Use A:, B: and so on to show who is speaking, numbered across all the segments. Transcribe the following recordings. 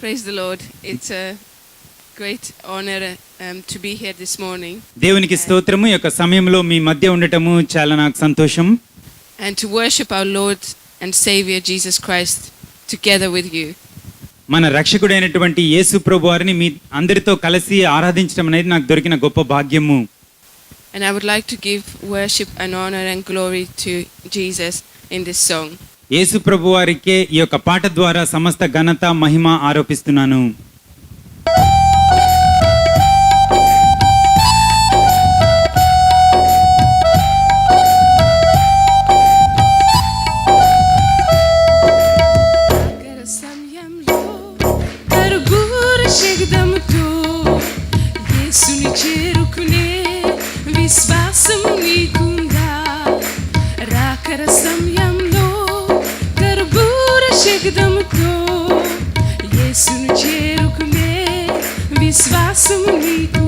A: Praise the Lord. It's a great honor um, to be here this morning
B: దేవునికి స్తోత్రము యొక్క సమయంలో మీ మధ్య ఉండటము చాలా నాకు సంతోషం
A: and to worship our Lord and Savior Jesus Christ together with you.
B: మన రక్షకుడైనటువంటి యేసు ప్రభు వారిని మీ అందరితో కలిసి ఆరాధించడం అనేది నాకు దొరికిన గొప్ప భాగ్యము
A: And I would like to give worship and honor and glory to Jesus in this song.
B: యేసు ప్రభు వారికే ఈ యొక్క పాట ద్వారా సమస్త ఘనత మహిమ ఆరోపిస్తున్నాను.
A: se no dinheiro comer, vice-versa, bonito.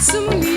A: some music.